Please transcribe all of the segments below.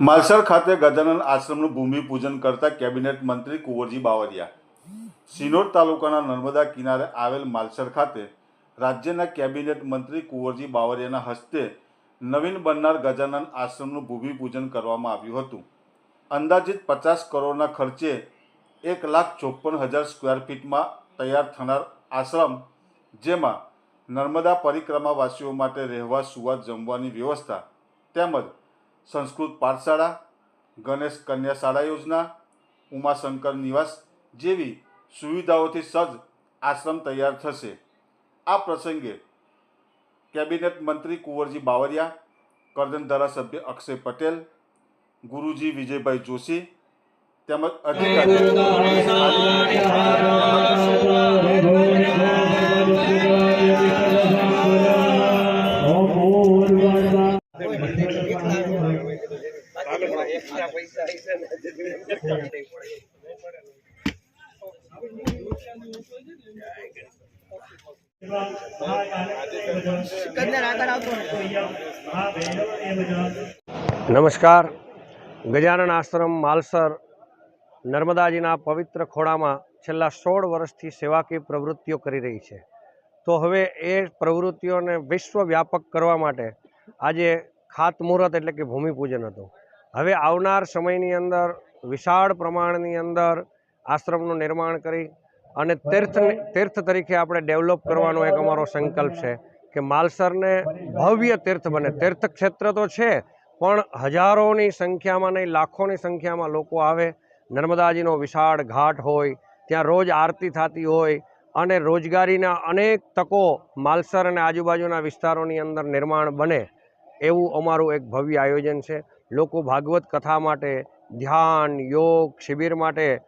માલસર ખાતે ગજાનંદ આશ્રમનું ભૂમિપૂજન કરતા કેબિનેટ મંત્રી કુંવરજી બાવળિયા. સિનોર તાલુકાના નર્મદા કિનારે આવેલ માલસર ખાતે રાજ્યના કેબિનેટ મંત્રી કુંવરજી બાવળિયાના હસ્તે નવીન બનનાર ગજાનંદ આશ્રમનું ભૂમિપૂજન કરવામાં આવ્યું હતું. અંદાજિત પચાસ કરોડના ખર્ચે એક લાખ ચોપન હજાર સ્ક્વેર ફીટમાં તૈયાર થનાર આશ્રમ, જેમાં નર્મદા પરિક્રમાવાસીઓ માટે રહેવા સુવા જમવાની વ્યવસ્થા તેમજ સંસ્કૃત પાઠશાળા ગણેશ કન્યા શાળા યોજના ઉમાશંકર નિવાસ જેવી સુવિધાઓથી સજ્જ આશ્રમ તૈયાર થશે આ પ્રસંગે કેબિનેટ મંત્રી કુંવરજી બાવરિયા કરજણ ધારાસભ્ય અક્ષય પટેલ ગુરુજી વિજયભાઈ જોશી તેમજ એક્સ્ટ્રા નમસ્કાર. ગજાનન આશ્રમ, માલસર, નર્મદાજીના પવિત્ર ખોળામાં છેલ્લા સોળ વર્ષથી સેવાકીય પ્રવૃત્તિઓ કરી રહી છે. તો હવે એ પ્રવૃત્તિઓને વિશ્વવ્યાપક કરવા માટે આજે ખાતમુહૂર્ત એટલે કે ભૂમિપૂજન હતું. હવે આવનાર સમયની અંદર, વિશાળ પ્રમાણની અંદર આશ્રમનું નિર્માણ કરી અને તીર્થ તીર્થ તરીકે આપણે ડેવલપ કરવાનો એક અમારો સંકલ્પ છે કે માલસરને ભવ્ય તીર્થ બને. તીર્થ ક્ષેત્ર તો છે, પણ હજારોની સંખ્યામાં નહીં, લાખોની સંખ્યામાં લોકો આવે. નર્મદાજીનો વિશાળ ઘાટ હોય, ત્યાં રોજ આરતી થતી હોય અને રોજગારીના અનેક તકો માલસર અને આજુબાજુના વિસ્તારોની અંદર નિર્માણ બને એવું અમારું એક ભવ્ય આયોજન છે. લોકો ભાગવત કથા માટે, ધ્યાન, યોગ શિબિર માટે,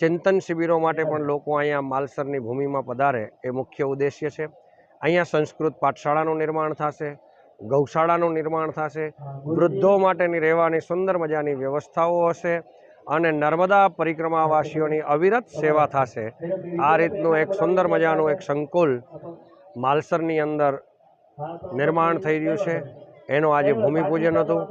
ચિંતન શિબિરો માટે પણ લોકો અહીંયા માલસરની ભૂમિમાં પધારે એ મુખ્ય ઉદ્દેશ્ય છે. અહીંયા સંસ્કૃત પાઠશાળાનું નિર્માણ થશે, ગૌશાળાનું નિર્માણ થશે, વૃદ્ધો માટેની રહેવાની સુંદર મજાની વ્યવસ્થાઓ હશે અને નર્મદા પરિક્રમાવાસીઓની અવિરત સેવા થશે. આ રીતનું એક સુંદર મજાનું એક સંકુલ માલસરની અંદર નિર્માણ થઈ રહ્યું છે. એનું આજે ભૂમિપૂજન હતું.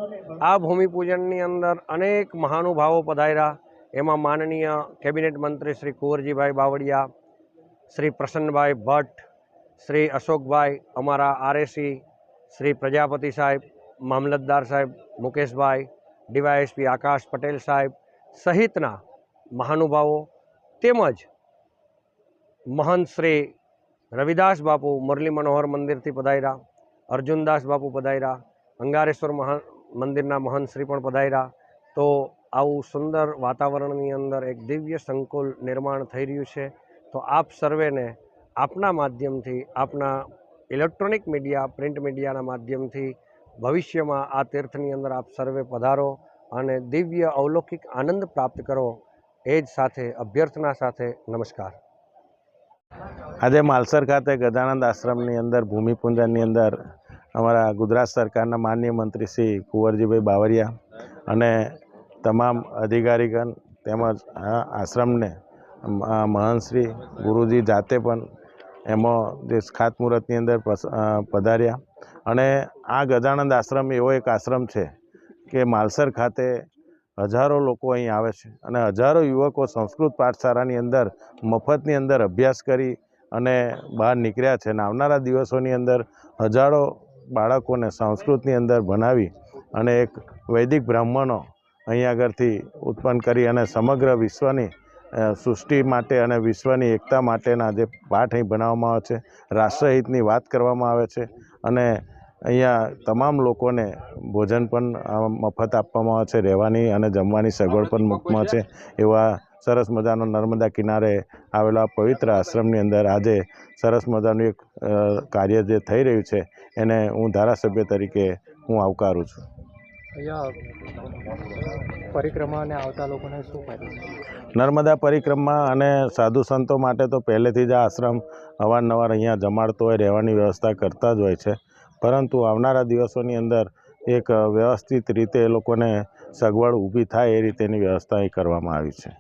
આ ભૂમિપૂજનની અંદર અનેક મહાનુભાવો પધાર્યા. એમાં માનનીય કેબિનેટ મંત્રી શ્રી કુંવરજીભાઈ બાવળિયા શ્રી પ્રસન્નભાઈ ભટ્ટ શ્રી અશોકભાઈ અમારા આરએસી શ્રી પ્રજાપતિ સાહેબ મામલતદાર સાહેબ મુકેશભાઈ ડીવાયએસપી આકાશ પટેલ સાહેબ સહિતના મહાનુભાવો તેમજ મહંત શ્રી રવિદાસ બાપુ મુરલી મનોહર મંદિરથી પધાર્યા. અર્જુનદાસ બાપુ પધાર્યા અંગારેશ્વર મહા મંદિરના મહંત શ્રી પણ પધાર્યા. તો આવું સુંદર વાતાવરણની અંદર એક દિવ્ય સંકુલ નિર્માણ થઈ રહ્યું છે. તો આપ સર્વેને આપના માધ્યમથી, આપના ઇલેક્ટ્રોનિક મીડિયા, પ્રિન્ટ મીડિયાના માધ્યમથી ભવિષ્યમાં આ તીર્થની અંદર આપ સર્વે પધારો અને દિવ્ય અવલૌકિક આનંદ પ્રાપ્ત કરો. એ જ સાથે, અભ્યર્થના સાથે નમસ્કાર. આજે માલસર ખાતે ગજાનંદ આશ્રમની અંદર, ભૂમિપૂજનની અંદર અમારા ગુજરાત સરકારના માનનીય મંત્રી શ્રી કુંવરજીભાઈ બાવરિયા અને તમામ અધિકારીગણ તેમજ આ આશ્રમને મહંતશ્રી ગુરુજી જાતે પણ એમાં જે ખાતમુહૂર્તની અંદર પધાર્યા. અને આ ગજાનંદ આશ્રમ એવો એક આશ્રમ છે કે માલસર ખાતે હજારો લોકો અહીં આવે છે અને હજારો યુવકો સંસ્કૃત પાઠશાળાની અંદર, મફતની અંદર અભ્યાસ કરી અને બહાર નીકળ્યા છે અને આવનારા દિવસોની અંદર હજારો બાળકોને સંસ્કૃતની અંદર ભણાવી અને એક વૈદિક બ્રાહ્મણો અહીંયા આગળથી ઉત્પન્ન કરી અને સમગ્ર વિશ્વની સૃષ્ટિ માટે અને વિશ્વની એકતા માટેના જે પાઠ અહીં ભણાવવામાં આવે છે, રાષ્ટ્રહિતની વાત કરવામાં આવે છે અને અહીંયા તમામ લોકોને ભોજન પણ મફત આપવામાં આવે છે, રહેવાની અને જમવાની સગવડ પણ મૂકવામાં છે એવા સરસ મજાનો નર્મદા કિનારે આવેલા પવિત્ર આશ્રમની અંદર આજે સરસ મજાનું એક કાર્ય જે થઈ રહ્યું છે એને હું ધારાસભ્ય તરીકે હું આવકારું છું. પરિક્રમાને આવતા લોકોને શું ફાયદો નર્મદા પરિક્રમા અને સાધુ સંતો માટે તો પહેલેથી જ આ આશ્રમ અવારનવાર અહીંયા જમાડતો હોય રહેવાની વ્યવસ્થા કરતા જ હોય છે. પરંતુ આવનારા દિવસોની અંદર એક વ્યવસ્થિત રીતે એ લોકોને સગવડ ઊભી થાય એ રીતેની વ્યવસ્થા એ કરવામાં આવી છે.